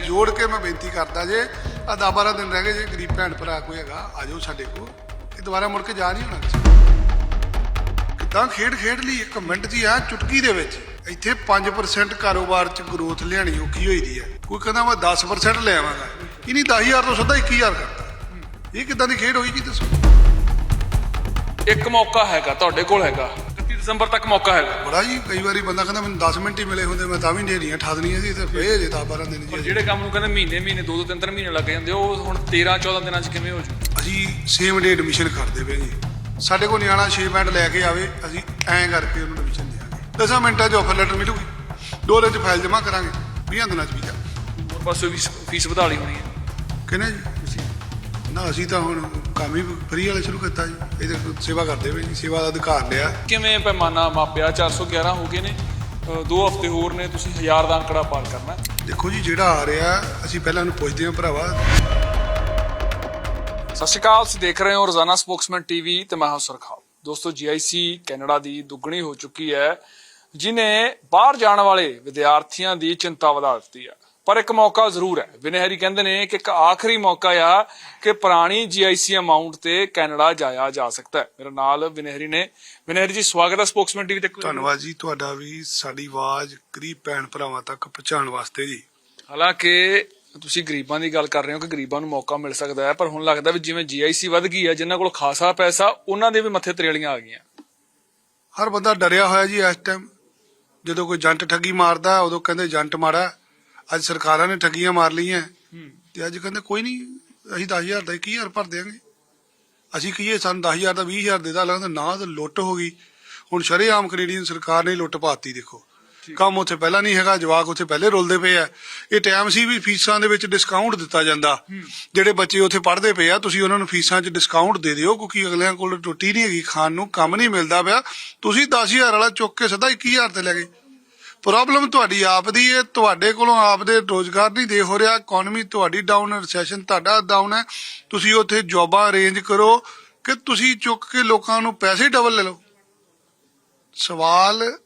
ਜੋੜ ਕੇ ਮੈਂ ਬੇਨਤੀ ਕਰਦਾ ਜੇ ਆ 10 12 ਦਿਨ ਰਹਿ ਗਏ ਜੇ ਗਰੀਬ ਭੈਣ ਭਰਾ ਕੋਈ ਹੈਗਾ, ਆ ਜਾਓ ਸਾਡੇ ਕੋਲ। ਇਹ ਦੁਬਾਰਾ ਮੁੜ ਕੇ ਜਾ ਨਹੀਂ ਹੋਣਾ ਕਿਸੇ ਨੂੰ। ਖੇਡ ਖੇਡ ਲਈ? ਇੱਕ ਮਿੰਟ ਦੀ ਆ ਚੁਟਕੀ ਦੇ ਵਿੱਚ। ਇੱਥੇ 5% ਕਾਰੋਬਾਰ ਚ ਗਰੋਥ ਲਿਆਣੀ ਔਖੀ ਹੋਈ ਦੀ ਹੈ। ਕੋਈ ਕਹਿੰਦਾ ਮੈਂ 10% ਲੈ ਆਵਾਂਗਾ। ਇਹ ਨਹੀਂ 10000 ਤੋਂ ਸਿੱਧਾ 21000 ਕਰਤਾ। ਇਹ ਕਿੱਦਾਂ ਦੀ ਖੇਡ ਹੋਈ ਜੀ, ਦੱਸੋ। ਇੱਕ ਮੌਕਾ ਹੈਗਾ, ਤੁਹਾਡੇ ਕੋਲ ਹੈਗਾ। ਦਸੰਬਰ ਤੱਕ ਮੌਕਾ ਹੈਗਾ। ਬੜਾ ਜੀ ਕਈ ਵਾਰੀ ਬੰਦਾ ਕਹਿੰਦਾ ਮੈਨੂੰ 10 ਮਿੰਟ ਹੀ ਮਿਲੇ ਹੁੰਦੇ ਮੈਂ ਤਾਂ ਵੀ ਨੇਰੀਆਂ ਠਾ ਦੇਣੀਆਂ ਸੀ ਤੇ ਫੇਰ ਜੇ 10 12 ਦਿਨ ਪਰ ਜੀ ਜਿਹੜੇ ਕੰਮ ਨੂੰ ਕਹਿੰਦੇ ਮਹੀਨੇ ਮਹੀਨੇ ਦੋ ਦੋ ਤਿੰਨ ਤਿੰਨ ਮਹੀਨੇ ਲੱਗ ਜਾਂਦੇ ਉਹ ਹੁਣ 13 14 ਦਿਨਾਂ 'ਚ ਕਿਵੇਂ ਹੋ ਜੂ? ਅਸੀਂ ਸੇਮ ਡੇ ਐਡਮਿਸ਼ਨ ਕਰਦੇ ਪਏ ਜੀ। ਸਾਡੇ ਕੋਲ ਨਿਆਣਾ 6 ਮਿੰਟ ਲੈ ਕੇ ਆਵੇ ਅਸੀਂ ਐਂ ਕਰਕੇ ਉਹਨੂੰ ਐਡਮਿਸ਼ਨ ਦਿਆਂਗੇ 10 ਮਿੰਟਾਂ 'ਚ ਆਫਰ ਲੈਟਰ ਮਿਲੂਗੀ। ਦੋ ਦਿਨ 'ਚ ਫਾਈਲ ਜਮ੍ਹਾਂ ਕਰਾਂਗੇ 20 ਦਿਨਾਂ 'ਚ ਵੀਜ਼ਾ ਹੋਰ ਪਾਸੇ ਵੀ ਫੀਸ ਵਧਾ ਲਈ ਹੋਣੀ ਹੈ। ਕਿਹਨੇ ਜੀ? ਤੁਸੀਂ? ਨਾ ਅਸੀਂ ਤਾਂ ਹੁਣ ਕੰਮ ਹੀ ਫਰੀ ਵਾਲੇ ਸ਼ੁਰੂ ਕੀਤਾ ਜੀ। ਇਹਦੇ ਸੇਵਾ ਕਰਦੇ ਪਏ ਜੀ ਸੇਵਾ ਦਾ ਅਧਿਕਾਰ ਲਿਆ। ਕਿਵੇਂ ਪੈਮਾਨਾ ਮਾਪਿਆ? 411 ਹੋ ਗਏ ਨੇ। ਦੋ ਹਫ਼ਤੇ ਹੋਰ ਨੇ ਤੁਸੀਂ ਹਜ਼ਾਰ ਦਾ ਅੰਕੜਾ ਪਾਰ ਕਰਨਾ। ਦੇਖੋ ਜੀ ਜਿਹੜਾ ਆ ਰਿਹਾ ਅਸੀਂ ਪਹਿਲਾਂ ਉਹਨੂੰ ਪੁੱਛਦੇ ਹਾਂ ਭਰਾਵਾ। ਸਤਿ ਸ਼੍ਰੀ ਅਕਾਲ ਤੁਸੀਂ ਦੇਖ ਰਹੇ ਹੋ ਰੋਜ਼ਾਨਾ ਸਪੋਕਸਮੈਨ ਟੀਵੀ ਤੇ ਮੈਂ ਹਾਂ ਸੁਰਖਾਲ ਦੋਸਤੋ ਜੀਆਈਸੀ ਕੈਨੇਡਾ ਦੀ ਦੁੱਗਣੀ ਹੋ ਚੁੱਕੀ ਹੈ ਜਿਨੇ ਬਾਹਰ ਜਾਣ ਵਾਲੇ ਵਿਦਿਆਰਥੀਆਂ ਦੀ ਚਿੰਤਾ ਵਧਾ ਦਿੱਤੀ ਹੈ। ਪਰ ਇੱਕ ਮੌਕਾ ਜ਼ਰੂਰ ਹੈ। ਵਿਨਹਰੀ ਕਹਿੰਦੇ ਨੇ ਕਿ ਇੱਕ ਆਖਰੀ ਮੌਕਾ ਆ ਕਿ ਪੁਰਾਣੀ ਜੀਆਈਸੀ ਅਮਾਉਂਟ ਤੇ ਕੈਨੇਡਾ ਜਾਇਆ ਜਾ ਸਕਦਾ ਹੈ। ਮੇਰੇ ਨਾਲ ਵਿਨਹਰੀ ਨੇ। ਵਿਨਹਰੀ ਜੀ ਸਵਾਗਤ ਹੈ ਸਪੋਕਸਮੈਨ ਟੀਵੀ ਤੇ ਧੰਨਵਾਦ ਜੀ ਤੁਹਾਡਾ ਵੀ ਸਾਡੀ ਆਵਾਜ਼ ਗਰੀਬ ਭੈਣ ਭਰਾਵਾਂ ਤੱਕ ਪਹੁੰਚਾਉਣ ਵਾਸਤੇ ਜੀ। ਹਾਲਾਂਕਿ ਤੁਸੀਂ ਗਰੀਬਾਂ ਦੀ ਗੱਲ ਕਰ ਰਹੇ ਹੋ ਕਿ ਗਰੀਬਾਂ ਨੂੰ ਮੌਕਾ ਮਿਲ ਸਕਦਾ ਹੈ ਪਰ ਹੁਣ ਲੱਗਦਾ ਵੀ ਜਿਵੇਂ ਜੀਆਈਸੀ ਵੱਧ ਗਈ ਹੈ ਜਿਨ੍ਹਾਂ ਕੋਲ ਖਾਸਾ ਪੈਸਾ ਉਹਨਾਂ ਦੇ ਵੀ ਮੱਥੇ ਤਰੇਲੀਆਂ ਆ ਗਈਆਂ। ਹਰ ਬੰਦਾ ਡਰਿਆ ਹੋਇਆ ਜੀ ਇਸ ਟਾਈਮ ਜਦੋਂ ਕੋਈ ਜੰਟ ਠੱਗੀ ਮਾਰਦਾ ਉਦੋਂ ਕਹਿੰਦੇ ਜੰਟ ਮਾਰਾ ਅੱਜ ਸਰਕਾਰਾਂ ਨੇ ਠੱਗੀਆਂ ਮਾਰ ਲਈਆਂ। ਤੇ ਅੱਜ ਕਹਿੰਦੇ ਕੋਈ ਨਹੀਂ ਅਸੀਂ 10000 ਦਾ 21000 ਭਰ ਦਿਆਂਗੇ। ਅਸੀਂ ਕਹੀਏ ਸਾਨੂੰ 10000 ਦਾ 20000 ਦੇ ਦਾ ਲੱਗਦਾ ਨਾ ਤਾਂ ਲੁੱਟ ਹੋ ਗਈ। ਹੁਣ ਸ਼ਰੇਆਮ ਕੈਨੇਡੀਅਨ ਸਰਕਾਰ ਨੇ ਲੁੱਟ ਪਾਤੀ ਦੇਖੋ। ਕੰਮ ਉੱਥੇ ਪਹਿਲਾਂ ਨਹੀਂ ਹੈਗਾ ਜਵਾਕ ਉੱਥੇ ਪਹਿਲੇ ਰੁਲਦੇ ਪਏ ਆ। ਇਹ ਟਾਈਮ ਸੀ ਵੀ ਫੀਸਾਂ ਦੇ ਵਿੱਚ ਡਿਸਕਾਊਂਟ ਦਿੱਤਾ ਜਾਂਦਾ। ਜਿਹੜੇ ਬੱਚੇ ਉੱਥੇ ਪੜ੍ਹਦੇ ਪਏ ਆ ਤੁਸੀਂ ਉਹਨਾਂ ਨੂੰ ਫੀਸਾਂ 'ਚ ਡਿਸਕਾਊਂਟ ਦੇ ਦਿਓ ਕਿਉਂਕਿ ਅਗਲਿਆਂ ਕੋਲ ਰੋਟੀ ਨਹੀਂ ਹੈਗੀ ਖਾਣ ਨੂੰ ਕੰਮ ਨਹੀਂ ਮਿਲਦਾ ਪਿਆ। ਤੁਸੀਂ 10000 ਵਾਲਾ ਚੁੱਕ ਕੇ ਸਿੱਧਾ 21000 ਤੇ ਲੈ ਗਏ। ਪ੍ਰੋਬਲਮ ਤੁਹਾਡੀ ਆਪ ਦੀ ਹੈ ਤੁਹਾਡੇ ਕੋਲੋਂ ਆਪ ਦੇ ਰੋਜ਼ਗਾਰ ਨਹੀਂ ਦੇ ਹੋ ਰਿਹਾ ਇਕਨੋਮੀ ਤੁਹਾਡੀ ਡਾਊਨ ਹੈ ਰਿਸੈਸ਼ਨ ਤੁਹਾਡਾ ਡਾਊਨ ਹੈ। ਤੁਸੀਂ ਉੱਥੇ ਜੌਬਾਂ ਅਰੇਂਜ ਕਰੋ ਕਿ ਤੁਸੀਂ ਚੁੱਕ ਕੇ ਲੋਕਾਂ ਨੂੰ ਪੈਸੇ ਡਬਲ ਲੈ ਲਓ। ਸਵਾਲ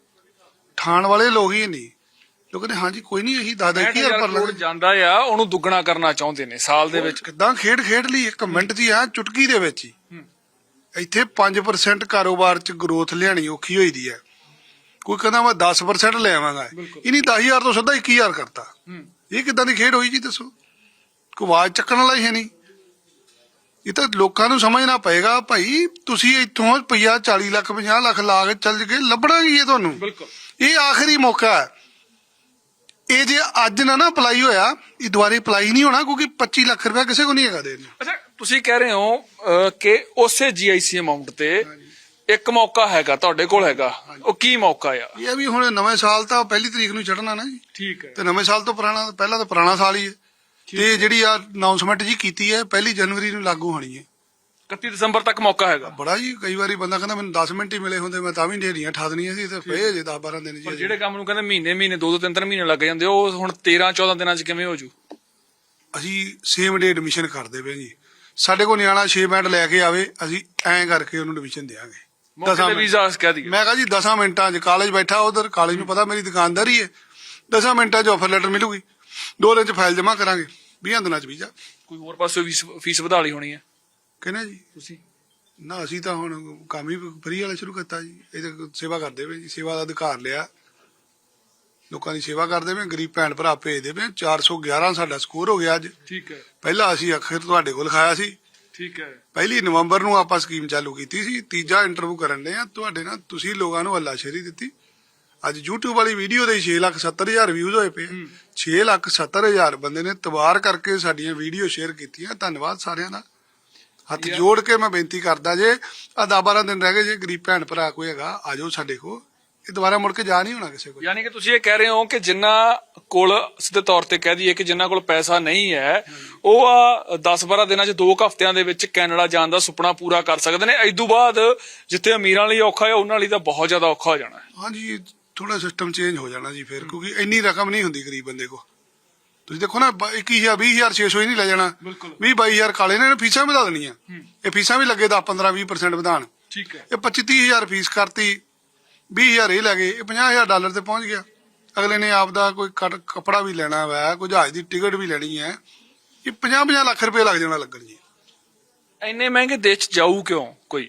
ਠਾਣ ਵਾਲੇ ਲੋਕ ਹੀ ਨਹੀਂ। ਲੋਕ ਕਹਿੰਦੇ ਹਾਂਜੀ ਕੋਈ ਨਹੀਂ ਅਸੀਂ ਦਾਦਾ ਕੀ ਹਜ਼ਾਰ ਪਰ ਲਾਂਗੇ ਜਾਂਦਾ ਆ ਉਹਨੂੰ ਦੁੱਗਣਾ ਕਰਨਾ ਚਾਹੁੰਦੇ ਨੇ ਸਾਲ ਦੇ ਵਿੱਚ। ਕਿੱਦਾਂ ਖੇਡ ਖੇਡ ਲਈ ਇੱਕ ਮਿੰਟ ਦੀ ਆ ਚੁਟਕੀ ਦੇ ਵਿੱਚ ਹੀ। ਇੱਥੇ 5% ਕਾਰੋਬਾਰ ਚ ਗਰੋਥ ਲਿਆਣੀ ਔਖੀ ਹੋਈ ਦੀ ਹੈ। ਕੋਈ ਕਹਿੰਦਾ ਮੈਂ 10% ਲੈ ਆਵਾਂਗਾ। ਇਹ ਨਹੀਂ 10000 ਤੋਂ ਸਿੱਧਾ 21000 ਕਰਤਾ। ਇਹ ਕਿੱਦਾਂ ਦੀ ਖੇਡ ਹੋਈ ਜੀ ਦੱਸੋ? ਕੋਈ ਆਵਾਜ਼ ਚੱਕਣ ਵਾਲਾ ਹੀ ਹੈ ਨਹੀਂ। ਇਹ ਤਾਂ ਲੋਕਾਂ ਨੂੰ ਸਮਝਣਾ ਪਏਗਾ ਭਾਈ ਤੁਸੀਂ ਇੱਥੋਂ ਰੁਪਈਆ 40 ਲੱਖ 50 ਲੱਖ ਲਾ ਕੇ ਚੱਲ ਕੇ ਲੱਭਣਾ ਕੀ ਹੈ ਤੁਹਾਨੂੰ? ਬਿਲਕੁਲ। ਇਹ ਆਖਰੀ ਮੌਕਾ ਹੈ। ਇਹ ਜੇ ਅੱਜ ਨਾ ਨਾ ਅਪਲਾਈ ਹੋਇਆ ਇਹ ਦੁਬਾਰੇ ਅਪਲਾਈ ਨਹੀਂ ਹੋਣਾ ਕਿਉਂਕਿ 25 ਲੱਖ ਰੁਪਏ ਕਿਸੇ ਕੋ ਨਹੀਂ ਹੈਗਾ ਦੇਣ ਅੱਛਾ ਤੁਸੀਂ ਕਹਿ ਰਹੇ ਹੋ ਕਿ ਉਸੇ ਜੀਆਈਸੀ ਅਮਾਉਂਟ ਤੇ ਇੱਕ ਮੌਕਾ ਹੈਗਾ ਤੁਹਾਡੇ ਕੋਲ ਹੈਗਾ। ਉਹ ਕੀ ਮੌਕਾ ਆ? ਇਹ ਵੀ ਹੁਣ ਨਵੇਂ ਸਾਲ ਤਾਂ ਪਹਿਲੀ ਤਰੀਕ ਨੂੰ ਚੜਨਾ ਨਾ ਜੀ। ਠੀਕ ਹੈ। ਤੇ ਨਵੇਂ ਸਾਲ ਤੋਂ ਪੁਰਾਣਾ ਪਹਿਲਾਂ ਤਾਂ ਪੁਰਾਣਾ ਸਾਲ ਹੀ ਹੈ। ਤੇ ਜਿਹੜੀ ਆ ਅਨਾਉਂਸਮੈਂਟ ਜੀ ਕੀਤੀ ਹੈ ਪਹਿਲੀ ਜਨਵਰੀ ਨੂੰ ਲਾਗੂ ਹੋਣੀ ਹੈ। 31 ਦਸੰਬਰ ਤੱਕ ਮੌਕਾ ਹੈਗਾ। ਬੜਾ ਜੀ ਕਈ ਵਾਰੀ ਬੰਦਾ ਕਹਿੰਦਾ ਮੈਨੂੰ 10 ਮਿੰਟ ਹੀ ਮਿਲੇ ਹੁੰਦੇ ਮੈਂ ਤਾਂ ਵੀ ਨੇਰੀਆਂ ਠਾ ਦੇਣੀਆਂ ਸੀ ਤੇ ਫੇਰ ਜੇ 10 12 ਦਿਨ ਪਰ ਜੀ ਜਿਹੜੇ ਕੰਮ ਨੂੰ ਕਹਿੰਦੇ ਮਹੀਨੇ ਮਹੀਨੇ ਦੋ ਦੋ ਤਿੰਨ ਤਿੰਨ ਮਹੀਨੇ ਲੱਗ ਜਾਂਦੇ ਉਹ ਹੁਣ 13 14 ਦਿਨਾਂ 'ਚ ਕਿਵੇਂ ਹੋ ਜੂ? ਅਸੀਂ ਸੇਮ ਡੇ ਐਡਮਿਸ਼ਨ ਕਰਦੇ ਪਏ ਜੀ। ਸਾਡੇ ਕੋਲ ਨਿਆਣਾ 6 ਮਿੰਟ ਲੈ ਕੇ ਆਵੇ ਅਸੀਂ ਐਂ ਕਰਕੇ ਉਹਨੂੰ ਐਡਮਿਸ਼ਨ ਦੇਵਾਂਗੇ ਮੌਕੇ ਤੇ। ਵੀਜ਼ਾ ਕਹਿ ਦਈਏ। ਮੈਂ ਕਹਾ ਜੀ 10 ਮਿੰਟਾਂ 'ਚ ਕਾਲਜ ਬੈਠਾ ਉਧਰ ਕਾਲਜ ਨੂੰ ਪਤਾ ਮੇਰੀ ਦੁਕਾਨਦਾਰੀ ਹੈ 10 ਮਿੰਟਾਂ 'ਚ ਆਫਰ ਲੈਟਰ ਮਿਲੂਗੀ। ਦੋ ਦਿਨ 'ਚ ਫਾਈਲ ਜਮ੍ਹਾਂ ਕਰਾਂਗੇ। 20 ਦਿਨਾਂ 'ਚ ਵੀਜ਼ਾ। ਕੋਈ ਹੋਰ ਪਾਸੇ ਵੀ ਫੀਸ ਵਧਾ ਲਈ ਹੋਣੀ ਹੈ? ਕਹਿੰਦੇ ਜੀ ਤੁਸੀਂ? ਨਾ ਅਸੀਂ ਤਾਂ ਹੁਣ ਕੰਮ ਹੀ ਫਰੀ ਵਾਲੇ ਸ਼ੁਰੂ ਕੀਤਾ ਜੀ। ਇਹਦੇ ਸੇਵਾ ਕਰਦੇ ਪਏ ਜੀ ਸੇਵਾ ਦਾ ਅਧਿਕਾਰ ਲਿਆ। ਲੋਕਾਂ ਦੀ ਸੇਵਾ ਕਰਦੇ ਪਏ ਗਰੀਬ ਭੈਣ ਭਰਾ ਭੇਜਦੇ ਪਏ। 411 ਸਾਡਾ ਸਕੋਰ ਹੋ ਗਿਆ ਅੱਜ। ਠੀਕ ਹੈ। ਪਹਿਲਾ ਅਸੀਂ ਅਖਰ ਤੁਹਾਡੇ ਕੋਲ ਲਿਖਾਇਆ ਸੀ। ਠੀਕ ਹੈ। ਪਹਿਲੀ ਨਵੰਬਰ ਨੂੰ ਆਪਾਂ ਸਕੀਮ ਚਾਲੂ ਕੀਤੀ ਸੀ ਤੀਜਾ ਇੰਟਰਵਿਊ ਕਰਨ ਦੇ ਆ ਤੁਹਾਡੇ ਨਾਲ ਤੁਸੀਂ ਲੋਕਾਂ ਨੂੰ ਹੱਲਾਸ਼ੇਰੀ ਦਿੱਤੀ। ਅੱਜ YouTube ਵਾਲੀ ਵੀਡੀਓ ਦੇ 6,70,000 ਵਿਊਜ਼ ਹੋਏ ਪਏ 6,70,000 ਬੰਦੇ ਨੇ ਤਬਾਰ ਕਰਕੇ ਸਾਡੀਆਂ ਵੀਡੀਓ ਸ਼ੇਅਰ ਕੀਤੀਆਂ। ਧੰਨਵਾਦ ਸਾਰਿਆਂ ਦਾ। ਹੱਥ ਜੋੜ ਕੇ ਮੈਂ ਬੇਨਤੀ ਕਰਦਾ ਜੇ ਆ 12 ਦਿਨ ਰਹਿ ਗਏ ਜੇ ਗਰੀਬ ਭੈਣ ਭਰਾ ਕੋਈ ਹੈਗਾ ਆ ਜਾਓ ਸਾਡੇ ਕੋਲ। ਇਹ ਦੁਬਾਰਾ ਮੁੜ ਕੇ ਜਾ ਨਹੀਂ ਹੋਣਾ ਕਿਸੇ ਕੋਲ। ਯਾਨੀ ਕਿ ਤੁਸੀਂ ਇਹ ਕਹਿ ਰਹੇ ਹੋ ਕਿ ਜਿਨ੍ਹਾਂ ਕੋਲ ਸਿੱਧੇ ਤੌਰ ਤੇ ਕਹਿ ਦਈਏ ਕਿ ਜਿਨ੍ਹਾਂ ਕੋਲ ਪੈਸਾ ਨਹੀਂ ਹੈ ਉਹ ਆ 10-12 ਦਿਨਾਂ 'ਚ ਦੋ ਕੁ ਹਫ਼ਤਿਆਂ ਦੇ ਵਿੱਚ ਕੈਨੇਡਾ ਜਾਣ ਦਾ ਸੁਪਨਾ ਪੂਰਾ ਕਰ ਸਕਦੇ ਨੇ। ਇਸ ਤੋਂ ਬਾਅਦ ਜਿੱਥੇ ਅਮੀਰਾਂ ਲਈ ਔਖਾ ਹੈ ਉਹਨਾਂ ਲਈ ਤਾਂ ਬਹੁਤ ਜ਼ਿਆਦਾ ਔਖਾ ਹੋ ਜਾਣਾ ਹੈ। ਹਾਂਜੀ ਥੋੜਾ ਸਿਸਟਮ ਚੇਂਜ ਹੋ ਜਾਣਾ ਜੀ ਫਿਰ ਕਿਉਂਕਿ ਇੰਨੀ ਰਕਮ ਨਹੀਂ ਹੁੰਦੀ ਗਰੀਬ ਬੰਦੇ ਕੋ ਤੁਸੀਂ ਦੇਖੋ ਨਾ 21000 20000 600 ਹੀ ਨਹੀਂ ਲੈ ਜਾਣਾ। ਬਿਲਕੁਲ। 20 22000 ਕਾਲੇ ਨੇ ਫੀਸਾਂ ਵਧਾ ਦੇਣੀਆਂ। ਇਹ ਫੀਸਾਂ ਵੀ ਲੱਗੇ 10 15 20% ਵਧਾਣ। ਠੀਕ ਹੈ। ਇਹ 25 30000 ਫੀਸ ਕਰਤੀ। 20000 ਇਹ ਲੈ ਗਏ ਇਹ 50000 ਡਾਲਰ ਤੇ ਪਹੁੰਚ ਗਿਆ। ਅਗਲੇ ਨੇ ਆਪਦਾ ਕੋਈ ਕੱਟ- ਕੱਪੜਾ ਵੀ ਲੈਣਾ ਵਾ ਕੋਈ ਜਹਾਜ਼ ਦੀ ਟਿਕਟ ਵੀ ਲੈਣੀ ਹੈ। ਇਹ 50-50 ਲੱਖ ਰੁਪਏ ਲੱਗ ਜਾਣਾ ਲੱਗਣ ਜੀ। ਇੰਨੇ ਮਹਿੰਗੇ ਦੇਸ਼ 'ਚ ਜਾਊ ਕਿਉਂ ਕੋਈ?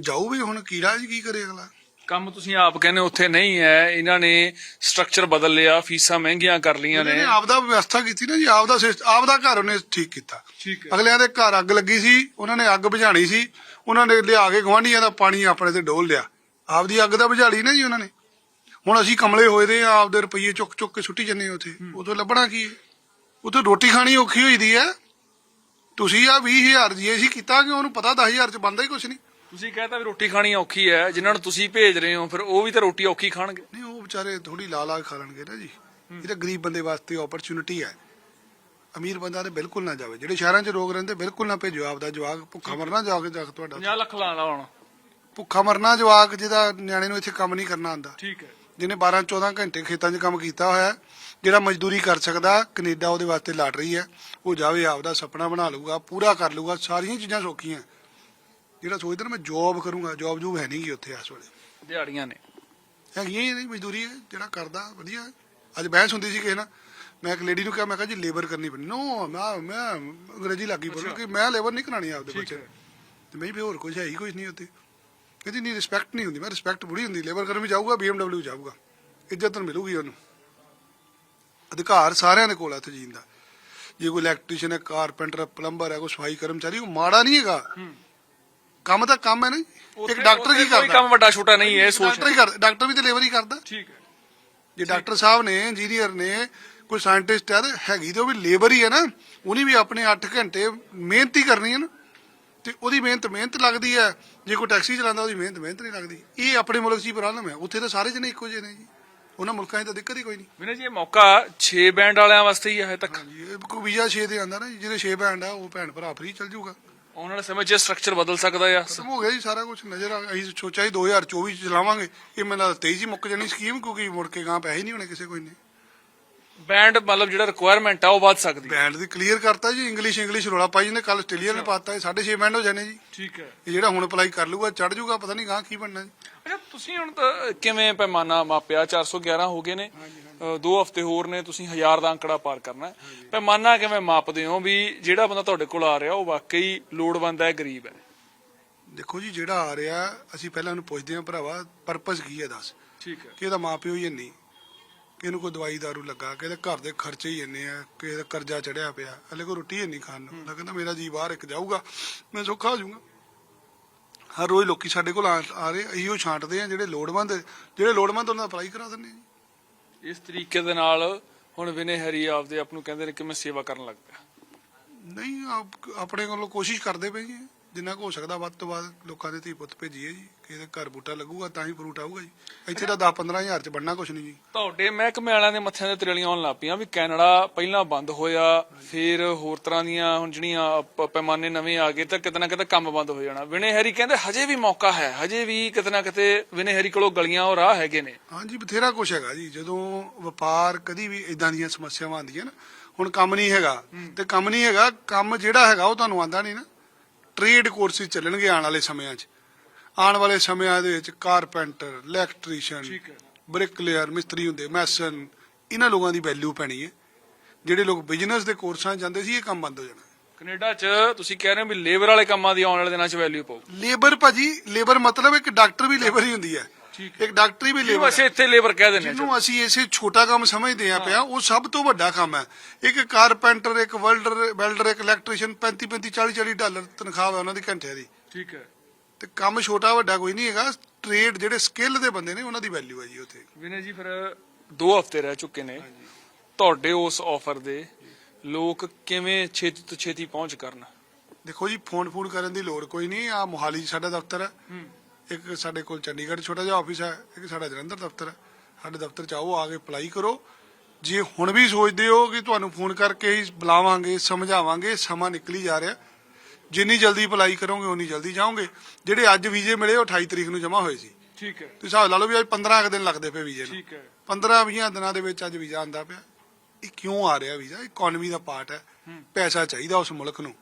ਜਾਊ ਵੀ ਹੁਣ ਕੀੜਾ ਜੀ ਕੀ ਕਰੇ ਅਗਲਾ? ਕੰਮ ਤੁਸੀਂ ਆਪ ਕਹਿੰਦੇ ਉੱਥੇ ਨਹੀਂ ਹੈ। ਇਹਨਾਂ ਨੇ ਸਟਰਕਚਰ ਬਦਲ ਲਿਆ ਫੀਸਾਂ ਮਹਿੰਗੀਆਂ ਕਰ ਲਈਆਂ ਨੇ। ਆਪਦਾ ਵਿਵਸਥਾ ਕੀਤੀ ਨਾ ਜੀ ਆਪਦਾ ਸਿਸ- ਆਪਦਾ ਘਰ ਉਹਨੇ ਠੀਕ ਕੀਤਾ। ਠੀਕ ਅਗਲਿਆਂ ਦੇ ਘਰ ਅੱਗ ਲੱਗੀ ਸੀ ਉਹਨਾਂ ਨੇ ਅੱਗ ਬੁਝਾਣੀ ਸੀ। ਉਹਨਾਂ ਨੇ ਲਿਆ ਕੇ ਗਵਾਂਢੀਆਂ ਦਾ ਪਾਣੀ ਆਪਣੇ ਤੇ ਡੋਲ ਲਿਆ। ਆਪਦੀ ਅੱਗ ਦਾ ਬੁਝਾੜੀ ਨਾ ਜੀ ਉਹਨਾਂ ਨੇ। ਹੁਣ ਅਸੀਂ ਕਮਲੇ ਹੋਏ ਦੇ ਆ ਆਪਦੇ ਰੁਪਈਏ ਚੁੱਕ ਚੁੱਕ ਕੇ ਸੁੱਟੀ ਜੰਨੇ ਉਥੇ। ਉਥੋਂ ਲੱਭਣਾ ਕੀ ਉਥੇ ਰੋਟੀ ਖਾਣੀ ਔਖੀ ਹੋਈ ਦੀ ਹੈ। ਤੁਸੀਂ ਆ 20000 ਜੀ ਅਸੀਂ ਕੀਤਾ ਕਿ ਉਹਨੂੰ ਪਤਾ 10000 ਚ ਬੰਦਾ ਹੀ ਕੁਛ ਨਹੀਂ। ਤੁਸੀਂ ਕਹਿੰਦਾ ਵੀ ਰੋਟੀ ਖਾਣੀ ਔਖੀ ਹੈ ਜਿਨ੍ਹਾਂ ਨੂੰ ਤੁਸੀਂ ਭੇਜ ਰਹੇ ਹੋ ਫਿਰ ਉਹ ਵੀ ਤਾਂ ਰੋਟੀ ਔਖੀ ਖਾਣਗੇ। ਨਹੀਂ ਉਹ ਵਿਚਾਰੇ ਥੋੜੀ ਲਾ ਲਾ ਖਾ ਲੈਣਗੇ ਨਾ ਜੀ। ਇਹ ਤਾਂ ਗਰੀਬ ਬੰਦੇ ਵਾਸਤੇ ਓਪਰਚੁਨਿਟੀ ਹੈ। ਅਮੀਰ ਬੰਦਾ ਤੇ ਬਿਲਕੁਲ ਨਾ ਜਾਵੇ। ਜਿਹੜੇ ਸ਼ਹਿਰਾਂ 'ਚ ਰੋਗ ਰਹਿੰਦੇ ਬਿਲਕੁਲ ਨਾ ਭੇਜੋ। ਆਪ ਦਾ ਜਵਾਬ ਭੁੱਖਾ ਮਰਨਾ ਜਾ ਕੇ ਜਾ ਤੁਹਾਡਾ। 50 ਲੱਖ ਲਾਣਾ ਹੁਣ। ਭੁੱਖਾ ਮਰਨਾ ਜਵਾਕ ਜਿਹਦਾ ਨਿਆਣੇ ਨੂੰ ਇੱਥੇ ਕੰਮ ਨਹੀਂ ਕਰਨਾ ਆਉਂਦਾ। ਠੀਕ ਹੈ। ਜਿਹਨੇ 12 14 ਘੰਟੇ ਖੇਤਾਂ 'ਚ ਕੰਮ ਕੀਤਾ ਹੋਇਆ ਜਿਹੜਾ ਮਜ਼ਦੂਰੀ ਕਰ ਸਕਦਾ ਕੈਨੇਡਾ ਉਹਦੇ ਵਾਸਤੇ ਲਾਟਰੀ ਹੈ। ਉਹ ਜਾਵੇ ਆਪਦਾ ਸੁਪਨਾ ਬਣਾ ਲਊਗਾ ਪੂਰਾ ਕਰ ਲਊਗਾ ਸਾਰੀਆਂ ਚੀਜ਼ਾਂ ਸੌਖੀਆਂ। ਜਿਹੜਾ ਸੋਚਦਾ ਨਾ ਮੈਂ ਜੌਬ ਕਰੂੰਗਾ ਜੌਬ ਜੂਬ ਹੈ ਨਹੀਂ ਗੀ ਉੱਥੇ ਇਸ ਵੇਲੇ। ਦਿਹਾੜੀਆਂ ਨੇ। ਹੈਗੀਆਂ ਹੀ ਨਹੀਂ ਮਜ਼ਦੂਰੀ ਹੈ ਜਿਹੜਾ ਕਰਦਾ ਵਧੀਆ। ਹੈ। ਅੱਜ ਬਹਿਸ ਹੁੰਦੀ ਸੀ ਕਿਸੇ ਨਾਲ। ਮੈਂ ਇੱਕ ਲੇਡੀ ਨੂੰ ਕਿਹਾ ਮੈਂ ਕਿਹਾ ਜੀ ਲੇਬਰ ਕਰਨੀ ਪੈਣੀ। ਨੋ ਮੈਂ ਮੈਂ ਅੰਗਰੇਜ਼ੀ ਲੱਗੀ ਬੋਲਣ ਕਿ ਮੈਂ ਲੇਬਰ ਨਹੀਂ ਕਰਾਣੀ ਆਪਦੇ ਬੱਚੇ। ਤੇ ਮੈਂ ਵੀ ਹੋਰ ਕੁਝ ਹੈ ਹੀ ਕੁਝ ਨਹੀਂ ਉੱਥੇ। ਕਹਿੰਦੀ ਨਹੀਂ ਰਿਸਪੈਕਟ ਨਹੀਂ ਹੁੰਦੀ। ਮੈਂ ਰਿਸਪੈਕਟ ਬੁੜੀ ਹੁੰਦੀ। ਲੇਬਰ ਕਰਨ ਵੀ ਜਾਊਗਾ BMW ਜਾਊਗਾ। ਇੱਜ਼ਤ ਮਿਲੂਗੀ ਉਹਨੂੰ। ਅਧਿਕਾਰ ਸਾਰਿਆਂ ਦੇ ਕੋਲ ਹੈ ਇੱਥੇ ਜੀਣ ਦਾ। ਜੇ ਕੋਈ ਇਲੈਕਟ੍ਰੀਸ਼ੀਅਨ ਹੈ ਕਾਰਪੈਂਟਰ ਹੈ ਪਲੰਬਰ ਹੈ ਕੋਈ ਸਫ਼ਾਈ ਕਰਮਚਾਰੀ ਉਹ ਮਾੜਾ ਨਹੀਂ ਹੈਗਾ। ਕੰਮ ਤਾਂ ਕੰਮ ਹੈ ਨਾ। ਇੱਕ ਡਾਕਟਰ ਕੀ ਕੋਈ ਕਰਦਾ। ਕੰਮ ਵੱਡਾ ਛੋਟਾ ਨਹੀਂ ਹੈ ਸੋਚ ਡਾਕਟਰ ਹੀ ਕਰਦਾ। ਡਾਕਟਰ ਵੀ ਤਾਂ ਲੇਬਰ ਹੀ ਕਰਦਾ। ਠੀਕ ਹੈ। ਜੇ ਡਾਕਟਰ ਸਾਹਿਬ ਨੇ ਇੰਜੀਨੀਅਰ ਨੇ ਕੋਈ ਸਾਇੰਟਿਸਟ ਹੈ ਹੈਗੀ ਤੇ ਉਹ ਵੀ ਲੇਬਰ ਹੀ ਹੈ ਨਾ। ਉਹਨੇ ਵੀ ਆਪਣੇ 8 ਘੰਟੇ ਮਿਹਨਤ ਹੀ ਕਰਨੀ ਹੈ ਨਾ। ਤੇ ਉਹਦੀ ਮਿਹਨਤ ਮਿਹਨਤ ਲੱਗਦੀ ਹੈ। ਜੇ ਕੋਈ ਟੈਕਸੀ ਚਲਾਉਂਦਾ ਉਹਦੀ ਮਿਹਨਤ ਮਿਹਨਤ ਨਹੀਂ ਲੱਗਦੀ। ਇਹ ਆਪਣੇ ਮੁਲਕ 'ਚ ਹੀ ਪ੍ਰੋਬਲਮ ਹੈ। ਉੱਥੇ ਤਾਂ ਸਾਰੇ ਜਣੇ ਇੱਕੋ ਜਿਹੇ ਨੇ ਜੀ। ਉਹਨਾਂ ਮੁਲਕਾਂ 'ਚ ਤਾਂ ਦਿੱਕਤ ਹੀ ਕੋਈ ਨਹੀਂ। ਵਿਨੇ ਜੀ ਇਹ ਮੌਕਾ 6 ਬੈਂਡ ਵਾਲਿਆਂ ਵਾਸਤੇ ਹੀ ਹੈ ਹਜੇ ਤੱਕ। ਹਾਂਜੀ ਇਹ ਕੋਈ ਵੀਜ਼ਾ 6 ਤੇ ਆਂਦਾ ਨਾ ਜੀ, ਜਿਹਦੇ 6 ਬੈਂਡ ਆ ਉਹ ਭੈਣ ਭਰਾ ਫਰੀ ਚੱਲ ਜਾਊਗਾ। ਆਉਣ ਵਾਲੇ ਸਮੇਂ 'ਚ ਸਟਰਕਚਰ ਬਦਲ ਸਕਦਾ ਹੈ ਖਤਮ ਹੋ ਗਿਆ ਜੀ ਸਾਰਾ ਕੁਝ ਨਜ਼ਰ ਆ ਅਸੀਂ ਸੋਚਿਆ ਸੀ 2024 ਚ ਚਲਾਵਾਂਗੇ। ਇਹ ਮੇਰੇ ਨਾਲ 23 ਹੀ ਮੁੱਕ ਜਾਣੀ ਸਕੀਮ ਕਿਉਂਕਿ ਮੁੜ ਕੇ ਗਾਂ ਪੈਸੇ ਨਹੀਂ ਹੋਣੇ ਕਿਸੇ ਕੋਈ ਨੇ। ਬੈਂਡ ਮਤਲਬ ਜਿਹੜਾ ਰਿਕੁਆਇਰਮੈਂਟ ਆ ਉਹ ਵੱਧ ਸਕਦੀ ਹੈ। ਬੈਂਡ ਦੀ ਕਲੀਅਰ ਕਰਤਾ ਜੀ ਇੰਗਲਿਸ਼ ਇੰਗਲਿਸ਼ ਰੋਲਾ ਪਾਈ ਜਾਂਦੇ ਕੱਲ ਆਸਟ੍ਰੇਲੀਆ ਨੇ ਪਾਤਾ ਇਹ 6.5 ਬੈਂਡ ਹੋ ਜਾਣੇ ਜੀ। ਠੀਕ ਹੈ। ਇਹ ਜਿਹੜਾ ਹੁਣ ਅਪਲਾਈ ਕਰ ਲੂਗਾ ਚੜ ਜਾਊਗਾ ਪਤਾ ਨਹੀਂ ਗਾਂ ਕੀ ਬਣਨਾ ਜੀ। ਅੱਛਾ ਤੁਸੀਂ ਹੁਣ ਤਾਂ ਕਿਵੇਂ ਪੈਮਾਨਾ ਮਾਪਿਆ? 411 ਹੋ ਗਏ ਨੇ। ਅ, ਦੋ ਹਫ਼ਤੇ ਹੋਰ ਨੇ ਤੁਸੀਂ ਹਜ਼ਾਰ ਦਾ ਅੰਕੜਾ ਪਾਰ ਕਰਨਾ ਹੈ। ਪੈਮਾਨਾ ਕਿਵੇਂ ਮਾਪਦੇ ਹੋ ਵੀ ਜਿਹੜਾ ਬੰਦਾ ਤੁਹਾਡੇ ਕੋਲ ਆ ਰਿਹਾ ਉਹ ਵਾਕਈ ਲੋੜਵੰਦ ਹੈ ਗਰੀਬ ਹੈ? ਦੇਖੋ ਜੀ ਜਿਹੜਾ ਆ ਰਿਹਾ ਅਸੀਂ ਪਹਿਲਾਂ ਉਹਨੂੰ ਪੁੱਛਦੇ ਹਾਂ ਭਰਾਵਾ ਪਰਪਸ ਕੀ ਹੈ ਦੱਸ? ਠੀਕ ਹੈ। ਕਿ ਇਹਦਾ ਮਾਪਿਓ ਹੀ ਨਹੀਂ। ਇਹਨੂੰ ਕੋਈ ਦਵਾਈ ਦਾਰੂ ਲੱਗਾ ਕਿ ਇਹਦੇ ਘਰ ਦੇ ਖਰਚੇ ਹੀ ਇੰਨੇ ਆ ਕਿ ਇਹਦਾ ਕਰਜ਼ਾ ਚੜਿਆ ਪਿਆ। ਹਲੇ ਕੋਈ ਰੋਟੀ ਹੀ ਨਹੀਂ ਖਾਣ ਨੂੰ। ਉਹਦਾ ਕਹਿੰਦਾ ਮੇਰਾ ਜੀ ਬਾਹਰ ਇੱਕ ਜਾਊਗਾ ਮੈਂ ਸੌਖਾ ਹੋ ਜਾਊਗਾ। ਹਰ ਰੋਜ਼ ਲੋਕੀ ਸਾਡੇ ਕੋਲ ਆ ਰਹੇ ਉਹ ਛਾਂਟਦੇ ਆ ਜਿਹੜੇ ਲੋੜਵੰਦ ਜਿਹੜੇ ਲੋੜਵੰਦ ਉਹਨਾਂ ਦਾ ਅਪਲਾਈ ਕਰਾ ਦਿੰਦੇ ਆ। ਇਸ ਤਰੀਕੇ ਦੇ ਨਾਲ ਹੁਣ ਵਿਨੇ ਹਰੀ ਆਪਦੇ ਆਪ ਨੂੰ ਕਹਿੰਦੇ ਨੇ ਕਿ ਮੈਂ ਸੇਵਾ ਕਰਨ ਲੱਗ ਪਿਆ। ਨਹੀਂ ਆਪ- ਆਪਣੇ ਵੱਲੋਂ ਕੋਸ਼ਿਸ਼ ਕਰਦੇ ਪਏ ਜੀ। ਜਿੰਨਾ ਕੁ ਹੋ ਸਕਦਾ ਵੱਧ ਤੋਂ ਵੱਧ ਲੋਕਾਂ ਦੇ ਧੀ ਪੁੱਤ ਭੇਜੀਏ ਜੀ ਕਿ ਇਹਦੇ ਘਰ ਬੂਟਾ ਲੱਗੂਗਾ ਤਾਂ ਹੀ ਫਰੂਟ ਆਊਗਾ ਜੀ। ਇੱਥੇ ਤਾਂ 10 15000 ਚ ਬਣਨਾ ਕੁਛ ਨਹੀਂ ਜੀ। ਤੁਹਾਡੇ ਮਹਿਕਮੇ ਵਾਲਿਆਂ ਦੇ ਮੱਥਿਆਂ ਤੇ ਤਰੇਲੀਆਂ ਆਉਣ ਲੱਗ ਪਈਆਂ ਵੀ ਕੈਨੇਡਾ ਪਹਿਲਾਂ ਬੰਦ ਹੋਇਆ ਫਿਰ ਹੋਰ ਤਰ੍ਹਾਂ ਦੀਆਂ ਹੁਣ ਜਿਹੜੀਆਂ ਪੈਮਾਨੇ ਨਵੇਂ ਆ ਗਏ ਤਾਂ ਕਿਤੇ ਨਾ ਕਿਤੇ ਕੰਮ ਬੰਦ ਹੋ ਜਾਣਾ। ਵਿਨੇ ਹਰੀ ਕਹਿੰਦੇ ਹਜੇ ਵੀ ਮੌਕਾ ਹੈ ਹਜੇ ਵੀ ਕਿਤੇ ਨਾ ਕਿਤੇ ਵਿਨੇ ਹਰੀ ਕੋਲੋਂ ਗਲੀਆਂ ਉਹ ਰਾਹ ਹੈਗੇ ਨੇ। ਹਾਂਜੀ ਬਥੇਰਾ ਕੁਛ ਹੈਗਾ ਜੀ। ਜਦੋਂ ਵਪਾਰ ਕਦੀ ਵੀ ਇਦਾਂ ਦੀਆਂ ਸਮੱਸਿਆਵਾਂ ਆਉਂਦੀਆਂ ਨਾ ਹੁਣ ਕੰਮ ਨਹੀਂ ਹੈਗਾ। ਤੇ ਕੰਮ ਨਹੀਂ ਹੈਗਾ ਕੰਮ ਜਿਹੜਾ ਹੈਗਾ ਉਹ ਤੁਹਾਨੂੰ ਆਂਦਾ ਨਹੀਂ ਨਾ। ਟ੍ਰੇਡ ਕੋਰਸਿਸ ਚੱਲਣਗੇ ਆਉਣ ਵਾਲੇ ਸਮਿਆਂ 'ਚ। ਆਉਣ ਵਾਲੇ ਸਮਿਆਂ ਦੇ ਵਿੱਚ ਕਾਰਪੈਂਟਰ ਇਲੈਕਟ੍ਰੀਸ਼ੀਅਨ ਠੀਕ ਹੈ। ਬ੍ਰਿਕਲੇਅਰ ਮਿਸਤਰੀ ਹੁੰਦੇ ਮੈਸਨ ਇਹਨਾਂ ਲੋਕਾਂ ਦੀ ਵੈਲਿਊ ਪੈਣੀ ਹੈ। ਜਿਹੜੇ ਲੋਕ ਬਿਜ਼ਨਸ ਦੇ ਕੋਰਸਾਂ ਜਾਂਦੇ ਸੀ ਇਹ ਕੰਮ ਬੰਦ ਹੋ ਜਾਣਾ। ਕੈਨੇਡਾ 'ਚ ਤੁਸੀਂ ਕਹਿ ਰਹੇ ਹੋ ਵੀ ਲੇਬਰ ਵਾਲੇ ਕੰਮਾਂ ਦੀ ਆਉਣ ਵਾਲੇ ਦਿਨਾਂ 'ਚ ਵੈਲਿਊ ਪਾਉ ਲੇਬਰ ਭਾਜੀ ਲੇਬਰ ਮਤਲਬ ਇੱਕ ਡਾਕਟਰ ਵੀ ਲੇਬਰ ਹੀ ਹੁੰਦੀ ਹੈ। ਠੀਕ ਇੱਕ ਡਾਕਟਰੀ ਵੀ ਲੇਬਰ ਅਸੀਂ ਇੱਥੇ ਲੇਬਰ ਕਹਿ ਦਿੰਦੇ ਜਿਹਨੂੰ ਅਸੀਂ ਇਸੇ ਛੋਟਾ ਕੰਮ ਸਮਝਦੇ ਆ ਪਿਆ ਉਹ ਸਭ ਤੋਂ ਵੱਡਾ ਕੰਮ ਹੈ। ਇੱਕ ਕਾਰਪੈਂਟਰ ਇੱਕ ਵੈਲਡਰ ਵੈਲਡਰ ਇੱਕ ਇਲੈਕਟ੍ਰੀਸ਼ੀਅਨ 35 35 40 40 ਡਾਲਰ ਤਨਖਾਹ ਹੈ ਉਹਨਾਂ ਦੀ ਘੰਟੇ ਦੀ। ਠੀਕ ਹੈ। ਤੇ ਕੰਮ ਛੋਟਾ ਵੱਡਾ ਕੋਈ ਨਹੀਂ ਹੈਗਾ। ਟ੍ਰੇਡ ਜਿਹੜੇ ਸਕਿੱਲ ਦੇ ਬੰਦੇ ਨੇ ਉਹਨਾਂ ਦੀ ਵੈਲਿਊ ਹੈ ਜੀ ਉੱਥੇ। ਵਿਨੇ ਜੀ ਫਿਰ 2 ਹਫ਼ਤੇ ਰਹਿ ਚੁੱਕੇ ਨੇ। ਤੁਹਾਡੇ ਉਸ ਆਫਰ ਦੇ ਲੋਕ ਕਿਵੇਂ ਛੇਤੀ ਤੋਂ ਛੇਤੀ ਪਹੁੰਚ ਕਰਨ? ਦੇਖੋ ਜੀ ਫੋਨ ਫੋਨ ਕਰਨ ਦੀ ਲੋੜ ਕੋਈ ਨਹੀਂ। ਆ ਮੋਹਾਲੀ ਸਾਡਾ ਦਫ਼ਤਰ ਹੈ। ਇੱਕ ਸਾਡੇ ਕੋਲ ਚੰਡੀਗੜ੍ਹ ਛੋਟਾ ਜਿਹਾ ਆਫਿਸ ਹੈ ਇੱਕ ਸਾਡਾ ਜਲੰਧਰ ਦਫ਼ਤਰ ਹੈ। ਸਾਡੇ ਦਫ਼ਤਰ 'ਚ ਆਓ ਆ ਕੇ ਅਪਲਾਈ ਕਰੋ। ਜੇ ਹੁਣ ਵੀ ਸੋਚਦੇ ਹੋ ਕਿ ਤੁਹਾਨੂੰ ਫੋਨ ਕਰਕੇ ਹੀ ਬੁਲਾਵਾਂਗੇ ਸਮਝਾਵਾਂਗੇ ਸਮਾਂ ਨਿਕਲੀ ਜਾ ਰਿਹਾ ਜਿੰਨੀ ਜਲਦੀ ਅਪਲਾਈ ਕਰੋਗੇ ਉਨੀ ਜਲਦੀ ਜਾਓਗੇ। ਜਿਹੜੇ ਅੱਜ ਵੀਜ਼ੇ ਮਿਲੇ ਉਹ 28 ਤਰੀਕ ਨੂੰ ਜਮ੍ਹਾਂ ਹੋਏ ਸੀ। ਠੀਕ ਹੈ। ਤੁਸੀਂ ਹਿਸਾਬ ਲਾ ਲਓ ਵੀ ਅੱਜ 15 ਕੁ ਦਿਨ ਲੱਗਦੇ ਪਏ ਵੀਜ਼ੇ ਨੂੰ। ਠੀਕ ਹੈ। 15 20 ਦਿਨਾਂ ਦੇ ਵਿੱਚ ਅੱਜ ਵੀਜ਼ਾ ਆਂਦਾ ਪਿਆ। ਇਹ ਕਿਉਂ ਆ ਰਿਹਾ ਵੀਜ਼ਾ? ਇਕਨੋਮੀ ਦਾ ਪਾਰਟ ਹੈ। ਪੈਸਾ ਚਾਹੀਦਾ ਉਸ ਮੁਲਕ ਨੂੰ।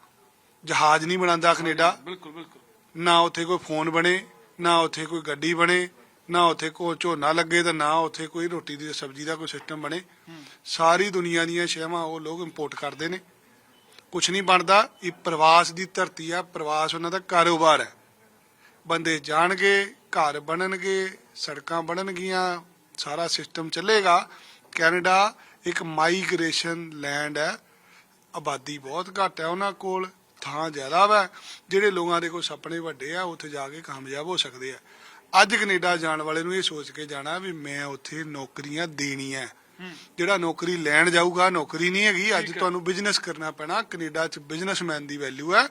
ਜਹਾਜ਼ ਨਹੀਂ ਬਣਾਉਂਦਾ ਕੈਨੇਡਾ। ਬਿਲਕੁਲ ਬਿਲਕੁਲ। ਨਾ ਉੱਥੇ ਕੋਈ ਫੋਨ ਬਣੇ। ਨਾ ਉੱਥੇ ਕੋਈ ਗੱਡੀ ਬਣੇ ਨਾ ਉੱਥੇ ਕੋਈ ਝੋਨਾ ਲੱਗੇ ਤੇ ਨਾ ਉੱਥੇ ਕੋਈ ਰੋਟੀ ਦੀ ਸਬਜ਼ੀ ਦਾ ਕੋਈ ਸਿਸਟਮ ਬਣੇ। ਸਾਰੀ ਦੁਨੀਆ ਦੀਆਂ ਸ਼ੈਵਾਂ ਉਹ ਲੋਕ ਇੰਪੋਰਟ ਕਰਦੇ ਨੇ। ਕੁਝ ਨਹੀਂ ਬਣਦਾ ਇਹ ਪ੍ਰਵਾਸ ਦੀ ਧਰਤੀ ਆ ਪ੍ਰਵਾਸ ਉਹਨਾਂ ਦਾ ਕਾਰੋਬਾਰ ਹੈ। ਬੰਦੇ ਜਾਣਗੇ ਘਰ ਬਣਨਗੇ ਸੜਕਾਂ ਬਣਨਗੀਆਂ ਸਾਰਾ ਸਿਸਟਮ ਚੱਲੇਗਾ। ਕੈਨੇਡਾ ਇੱਕ ਮਾਈਗ੍ਰੇਸ਼ਨ ਲੈਂਡ ਹੈ। ਆਬਾਦੀ ਬਹੁਤ ਘੱਟ ਹੈ ਉਹਨਾਂ ਕੋਲ। ਥਾਂ ਜ਼ਿਆਦਾ ਵਾ ਜਿਹੜੇ ਲੋਕਾਂ ਦੇ ਕੋਲ ਸੁਪਨੇ ਵੱਡੇ ਆ ਉੱਥੇ ਜਾ ਕੇ ਕਾਮਯਾਬ ਹੋ ਸਕਦੇ ਆ। ਅੱਜ ਕੈਨੇਡਾ ਜਾਣ ਵਾਲੇ ਨੂੰ ਇਹ ਸੋਚ ਕੇ ਜਾਣਾ ਵੀ ਮੈਂ ਉੱਥੇ ਨੌਕਰੀਆਂ ਦੇਣੀਆਂ। ਜਿਹੜਾ ਨੌਕਰੀ ਲੈਣ ਜਾਊਗਾ ਨੌਕਰੀ ਨਹੀਂ ਹੈਗੀ ਅੱਜ ਤੁਹਾਨੂੰ ਬਿਜ਼ਨਸ ਕਰਨਾ ਪੈਣਾ ਕੈਨੇਡਾ 'ਚ ਬਿਜ਼ਨਸਮੈਨ ਦੀ ਵੈਲਿਊ ਹੈ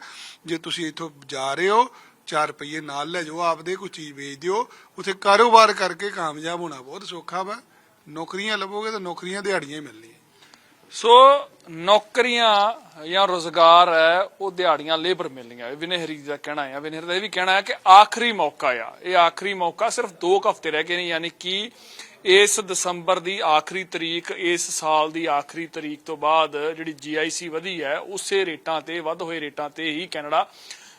ਜੇ ਤੁਸੀਂ ਇੱਥੋਂ ਜਾ ਰਹੇ ਹੋ 4 ਰੁਪਏ ਨਾਲ ਲੈ ਜਾਓ ਆਪਦੇ ਕੋਈ ਚੀਜ਼ ਵੇਚ ਦਿਓ ਉੱਥੇ ਕਾਰੋਬਾਰ ਕਰਕੇ ਕਾਮਯਾਬ ਹੋਣਾ ਬਹੁਤ ਸੌਖਾ ਵਾ। ਨੌਕਰੀਆਂ ਲਵੋਗੇ ਤਾਂ ਨੌਕਰੀਆਂ ਦਿਹਾੜੀਆਂ ਹੀ ਮਿਲਣੀਆਂ। ਸੋ ਨੌਕਰੀਆਂ ਜਾਂ ਰੋਜ਼ਗਾਰ ਹੈ, ਉਹ ਦਿਹਾੜੀਆਂ ਲੇਬਰ ਮਿਲਣੀਆਂ। ਇਹ ਵਿਨੇ ਹਰੀ ਦਾ ਕਹਿਣਾ ਹੈ ਵਿਨੇ ਦਾ ਇਹ ਵੀ ਕਹਿਣਾ ਹੈ ਕਿ ਆਖਰੀ ਮੌਕਾ ਆ। ਇਹ ਆਖਰੀ ਮੌਕਾ ਸਿਰਫ 2 ਹਫ਼ਤੇ ਰਹਿ ਗਏ ਨੇ, ਯਾਨੀ ਕਿ ਇਸ ਦਸੰਬਰ ਦੀ ਆਖਰੀ ਤਰੀਕ, ਇਸ ਸਾਲ ਦੀ ਆਖਰੀ ਤਰੀਕ ਤੋਂ ਬਾਅਦ ਜਿਹੜੀ ਜੀਆਈਸੀ ਵਧੀ ਹੈ, ਉਸੇ ਰੇਟਾਂ ਤੇ, ਵੱਧ ਹੋਏ ਰੇਟਾਂ ਤੇ ਹੀ ਕੈਨੇਡਾ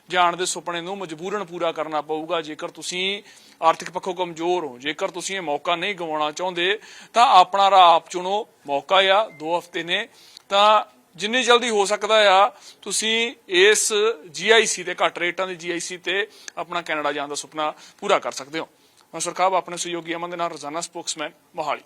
ਜਾਣ ਦੇ ਸੁਪਨੇ ਨੂੰ ਮਜਬੂਰਨ ਪੂਰਾ ਕਰਨਾ ਪਊਗਾ। ਜੇਕਰ ਤੁਸੀਂ ਆਰਥਿਕ ਪੱਖੋਂ ਕਮਜ਼ੋਰ ਹੋ, ਜੇਕਰ ਤੁਸੀਂ ਇਹ ਮੌਕਾ ਨਹੀਂ ਗਵਾਉਣਾ ਚਾਹੁੰਦੇ, ਤਾਂ ਆਪਣਾ ਰਾਹ ਆਪ ਚੁਣੋ। ਮੌਕਾ ਆ 2 ਹਫ਼ਤੇ ਨੇ। ਤਾਂ ਜਿੰਨੀ ਜਲਦੀ ਹੋ ਸਕਦਾ ਆ, ਤੁਸੀਂ ਇਸ ਜੀਆਈਸੀ ਦੇ ਘੱਟ ਰੇਟਾਂ ਦੀ ਜੀਆਈਸੀ ਤੇ ਆਪਣਾ ਕੈਨੇਡਾ ਜਾਣ ਦਾ ਸੁਪਨਾ ਪੂਰਾ ਕਰ ਸਕਦੇ ਹੋ। ਮੈਂ ਸਰਕਾਰ ਆਪਣੇ ਸਹਿਯੋਗੀ ਅਮਨ ਦੇ ਨਾਲ ਰੋਜ਼ਾਨਾ ਸਪੋਕਸਮੈਨ ਮੋਹਾਲੀ।